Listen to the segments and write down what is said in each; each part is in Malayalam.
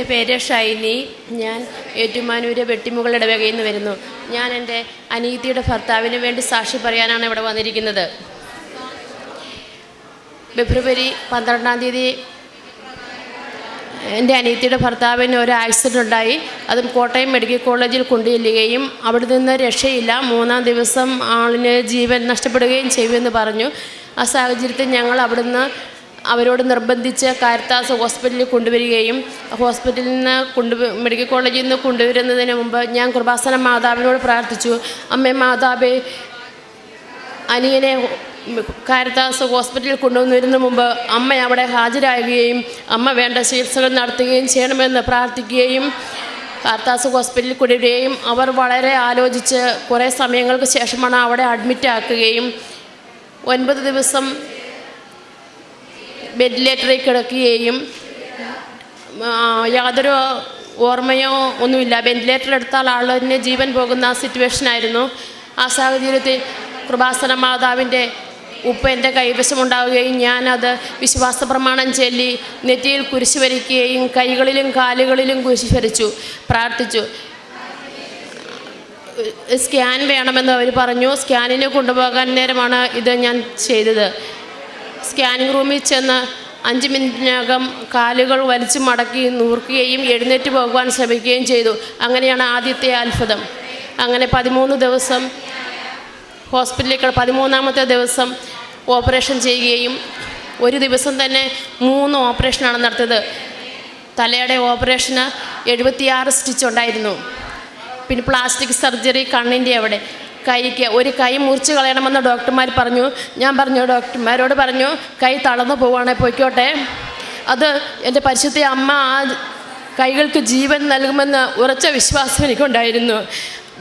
എന്റെ പേര് ഷൈനി. ഞാൻ ഏറ്റുമാനൂര് വെട്ടിമുകൾ ഇടവകയിൽ നിന്ന് വരുന്നു. ഞാൻ എന്റെ അനീതിയുടെ ഭർത്താവിന് വേണ്ടി സാക്ഷി പറയാനാണ് ഇവിടെ വന്നിരിക്കുന്നത്. ഫെബ്രുവരി പന്ത്രണ്ടാം തീയതി എന്റെ അനിയത്തിയുടെ ഭർത്താവിന് ഒരു ആക്സിഡന്റ് ഉണ്ടായി. അതും കോട്ടയം മെഡിക്കൽ കോളേജിൽ കൊണ്ടുചെല്ലുകയും അവിടെ നിന്ന് രക്ഷയില്ല. മൂന്നാം ദിവസം ആളിന് ജീവൻ നഷ്ടപ്പെടുകയും ചെയ്യുമെന്ന് പറഞ്ഞു. ആ സാഹചര്യത്തിൽ ഞങ്ങൾ അവിടുന്ന് അവരോട് നിർബന്ധിച്ച് കാരിത്താസ് ഹോസ്പിറ്റലിൽ കൊണ്ടുവരികയും ഹോസ്പിറ്റലിൽ നിന്ന് കൊണ്ടു മെഡിക്കൽ കോളേജിൽ നിന്ന് കൊണ്ടുവരുന്നതിന് മുമ്പ് ഞാൻ കൃപാസന മാതാവിനോട് പ്രാർത്ഥിച്ചു. അമ്മേ മാതാവേ അനിയനെ കാരിത്താസ് ഹോസ്പിറ്റലിൽ കൊണ്ടുവന്നിരുന്ന മുമ്പ് അമ്മ അവിടെ ഹാജരാകുകയും അമ്മ വേണ്ട ചികിത്സകൾ നടത്തുകയും ചെയ്യണമെന്ന് പ്രാർത്ഥിക്കുകയും കാർത്താസ് ഹോസ്പിറ്റലിൽ കൊണ്ടുവരികയും അവർ വളരെ ആലോചിച്ച് കുറേ സമയങ്ങൾക്ക് ശേഷമാണ് അവിടെ അഡ്മിറ്റ് ആക്കുകയും ഒൻപത് ദിവസം വെന്റിലേറ്ററിൽ കിടക്കുകയും യാതൊരു ഓർമ്മയോ ഒന്നുമില്ല. വെന്റിലേറ്റർ എടുത്താൽ ആളിന് ജീവൻ പോകുന്ന സിറ്റുവേഷൻ ആയിരുന്നു. ആ സാഹചര്യത്തിൽ കൃപാസന മാതാവിന്റെ ഉപ്പ് എന്റെ കൈവശമുണ്ടാവുകയും ഞാനത് വിശ്വാസ പ്രമാണം ചൊല്ലി നെറ്റിയിൽ കുരിശ് വരയ്ക്കുകയും കൈകളിലും കാലുകളിലും കുരിശ് വരച്ചു പ്രാർത്ഥിച്ചു. സ്കാൻ വേണമെന്ന് അവർ പറഞ്ഞു. സ്കാനിന് കൊണ്ടുപോകാൻ നേരമാണ് ഇത് ഞാൻ ചെയ്തത്. സ്കാനിങ് റൂമിൽ ചെന്ന് അഞ്ച് മിനിറ്റിനകം കാലുകൾ വലിച്ചു മടക്കി നൂർക്കുകയും എഴുന്നേറ്റ് പോകുവാൻ ശ്രമിക്കുകയും ചെയ്തു. അങ്ങനെയാണ് ആദ്യത്തെ അത്ഭുതം. അങ്ങനെ പതിമൂന്ന് ദിവസം ഹോസ്പിറ്റലിൽ പതിമൂന്നാമത്തെ ദിവസം ഓപ്പറേഷൻ ചെയ്യുകയും ഒരു ദിവസം തന്നെ മൂന്ന് ഓപ്പറേഷനാണ് നടത്തിയത്. തലയുടെ ഓപ്പറേഷന് എഴുപത്തിയാറ് സ്റ്റിച്ച് ഉണ്ടായിരുന്നു. പിന്നെ പ്ലാസ്റ്റിക് സർജറി കണ്ണിന്റെ അവിടെ. കൈക്ക് ഒരു കൈ മുറിച്ച് കളയണമെന്ന് ഡോക്ടർമാർ പറഞ്ഞു. ഞാൻ പറഞ്ഞു ഡോക്ടർമാരോട് പറഞ്ഞു കൈ തളർന്നു പോവുകയാണെങ്കിൽ പൊയ്ക്കോട്ടെ. അത് എന്റെ പരിശുദ്ധ അമ്മ ആ കൈകൾക്ക് ജീവൻ നൽകുമെന്ന് ഉറച്ച വിശ്വാസം എനിക്കുണ്ടായിരുന്നു.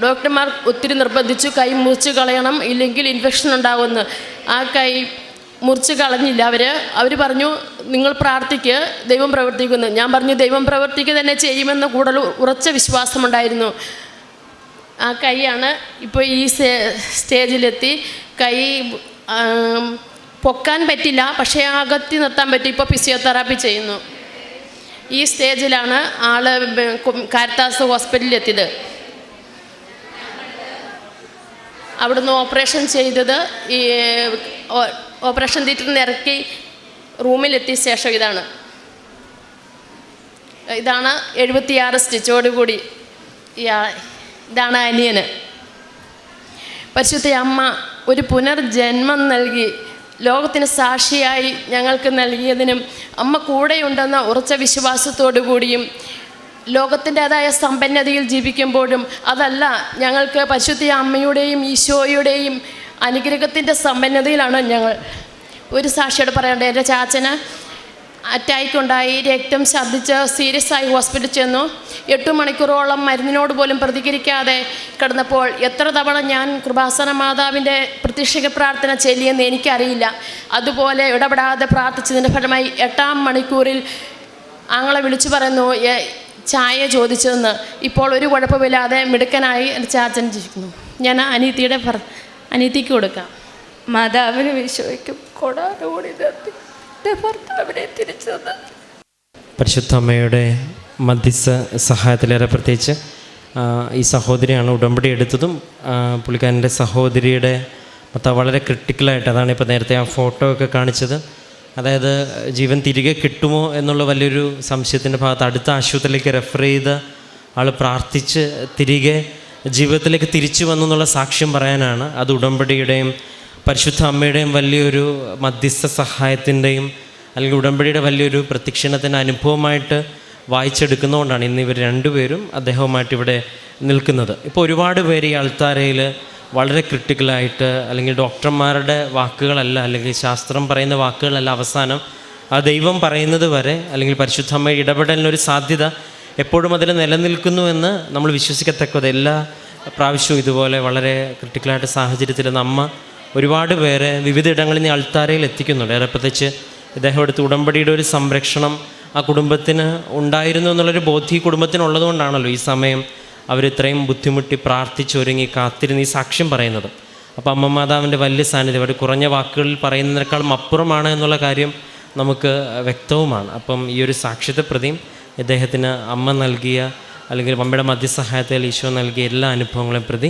ഡോക്ടർമാർ ഒത്തിരി നിർബന്ധിച്ചു കൈ മുറിച്ച് കളയണം ഇല്ലെങ്കിൽ ഇൻഫെക്ഷൻ ഉണ്ടാകുമെന്ന് ആ കൈ മുറിച്ച് കളഞ്ഞില്ല അവർ അവർ പറഞ്ഞു നിങ്ങൾ പ്രാർത്ഥിക്ക് ദൈവം പ്രവർത്തിക്കുന്നു. ഞാൻ പറഞ്ഞു ദൈവം പ്രവർത്തിക്കുക തന്നെ ചെയ്യുമെന്ന് കൂടുതൽ ഉറച്ച വിശ്വാസമുണ്ടായിരുന്നു. ആ കൈയാണ് ഇപ്പോൾ ഈ സ്റ്റേ- സ്റ്റേജിലെത്തി. കൈ പൊക്കാൻ പറ്റില്ല പക്ഷേ അകത്തി നിർത്താൻ പറ്റും. ഇപ്പോൾ ഫിസിയോതെറാപ്പി ചെയ്യുന്നു. ഈ സ്റ്റേജിലാണ് ആൾ കാരത്താസ് ഹോസ്പിറ്റലിൽ എത്തിയത് അവിടുന്ന് ഓപ്പറേഷൻ ചെയ്തത് ഈ ഓപ്പറേഷൻ തിയേറ്ററിൽ നിന്ന് ഇറക്കി റൂമിലെത്തിയ ശേഷം ഇതാണ്. ഇതാണ് എഴുപത്തിയാറ് സ്റ്റിച്ചോടുകൂടി ഈ ഇതാണ് അനിയന്. പരിശുദ്ധ അമ്മ ഒരു പുനർജന്മം നൽകി ലോകത്തിന് സാക്ഷിയായി ഞങ്ങൾക്ക് നൽകിയതിനും അമ്മ കൂടെയുണ്ടെന്ന ഉറച്ച വിശ്വാസത്തോടു കൂടിയും ലോകത്തിന്റെതായ സമ്പന്നതയിൽ ജീവിക്കുമ്പോഴും അതല്ല ഞങ്ങൾക്ക് പരിശുദ്ധ അമ്മയുടെയും ഈശോയുടെയും അനുഗ്രഹത്തിന്റെ സമ്പന്നതയിലാണ് ഞങ്ങൾ. ഒരു സാക്ഷിയോട് പറയണ്ടേ എന്റെ ചാച്ചന് അറ്റാക്ക് ഉണ്ടായി രക്തം ഛർദ്ദിച്ച് സീരിയസ് ആയി ഹോസ്പിറ്റലിൽ ചെന്നു. എട്ട് മണിക്കൂറോളം മരുന്നിനോട് പോലും പ്രതികരിക്കാതെ കിടന്നപ്പോൾ എത്ര തവണ ഞാൻ കൃപാസന മാതാവിന്റെ പ്രതീക്ഷിക പ്രാർത്ഥന ചെല്ലിയെന്ന് എനിക്കറിയില്ല. അതുപോലെ ഇടപെടാതെ പ്രാർത്ഥിച്ചതിന്റെ ഫലമായി എട്ടാം മണിക്കൂറിൽ ആങ്ങളെ വിളിച്ചു പറയുന്നു "എ- ചായ ചോദിച്ചതെന്ന്. ഇപ്പോൾ ഒരു കുഴപ്പമില്ലാതെ മിടുക്കനായി ചാച്ചൻ ജീവിക്കുന്നു. ഞാൻ അനീതിയുടെ അനീതിക്ക് കൊടുക്കാം. മാതാവിന് വിശ്വയ്ക്കും കൊടാനോടി തിരിച്ചു തന്ന പരിശുദ്ധ അമ്മയുടെ മധ്യസ്ഥ സഹായത്തിലേറെ പ്രത്യേകിച്ച് ഈ സഹോദരിയാണ് ഉടമ്പടി എടുത്തതും പുള്ളിക്കാരന്റെ സഹോദരിയുടെ മൊത്തം വളരെ ക്രിട്ടിക്കലായിട്ട് അതാണ് ഇപ്പോൾ നേരത്തെ ആ ഫോട്ടോ ഒക്കെ കാണിച്ചത്. അതായത് ജീവൻ തിരികെ കിട്ടുമോ എന്നുള്ള വലിയൊരു സംശയത്തിന്റെ ഭാഗത്ത് അടുത്ത ആശുപത്രിയിലേക്ക് റെഫർ ചെയ്ത് ആൾ പ്രാർത്ഥിച്ച് തിരികെ ജീവിതത്തിലേക്ക് തിരിച്ചു വന്നു എന്നുള്ള സാക്ഷ്യം പറയാനാണ് അത് ഉടമ്പടിയുടെയും പരിശുദ്ധ അമ്മയുടെയും വലിയൊരു മധ്യസ്ഥ സഹായത്തിന്റെയും അല്ലെങ്കിൽ ഉടമ്പടിയുടെ വലിയൊരു പ്രത്യക്ഷണത്തിന്റെ അനുഭവമായിട്ട് വായിച്ചെടുക്കുന്നതുകൊണ്ടാണ് ഇന്ന് ഇവർ രണ്ടുപേരും അദ്ദേഹവുമായിട്ട് ഇവിടെ നിൽക്കുന്നത്. ഇപ്പോൾ ഒരുപാട് പേര് ഈ അൾത്താരയിൽ വളരെ ക്രിട്ടിക്കലായിട്ട് അല്ലെങ്കിൽ ഡോക്ടർമാരുടെ വാക്കുകളല്ല അല്ലെങ്കിൽ ശാസ്ത്രം പറയുന്ന വാക്കുകളല്ല അവസാനം ആ ദൈവം പറയുന്നത് വരെ അല്ലെങ്കിൽ പരിശുദ്ധ അമ്മ ഇടപെടലിനൊരു സാധ്യത എപ്പോഴും അതിൽ നിലനിൽക്കുന്നു എന്ന് നമ്മൾ വിശ്വസിക്കത്തക്കത് എല്ലാ പ്രാവശ്യവും ഇതുപോലെ വളരെ ക്രിട്ടിക്കലായിട്ട് സാഹചര്യത്തിൽ നമ്മ ഒരുപാട് പേരെ വിവിധ ഇടങ്ങളിൽ നിന്ന് അൾത്താരയിൽ എത്തിക്കുന്നുണ്ട്. ഏറെ പ്രത്യേകിച്ച് ഇദ്ദേഹം എടുത്ത് ഉടമ്പടിയുടെ ഒരു സംരക്ഷണം ആ കുടുംബത്തിന് ഉണ്ടായിരുന്നു എന്നുള്ളൊരു ബോധ്യം ഈ കുടുംബത്തിനുള്ളതുകൊണ്ടാണല്ലോ ഈ സമയം അവരിത്രയും ബുദ്ധിമുട്ടി പ്രാർത്ഥിച്ചൊരുങ്ങി കാത്തിരുന്ന് ഈ സാക്ഷ്യം പറയുന്നത്. അപ്പോൾ അമ്മ മാതാവിന്റെ വലിയ സാന്നിധ്യം അവർ കുറഞ്ഞ വാക്കുകളിൽ പറയുന്നതിനേക്കാളും അപ്പുറമാണ് എന്നുള്ള കാര്യം നമുക്ക് വ്യക്തവുമാണ്. അപ്പം ഈ ഒരു സാക്ഷ്യത്തെ പ്രതിയും ഇദ്ദേഹത്തിന് അമ്മ നൽകിയ അല്ലെങ്കിൽ അമ്മയുടെ മധ്യസഹായത്തിൽ ഈശോ നൽകിയ എല്ലാ അനുഭവങ്ങളെയും പ്രതി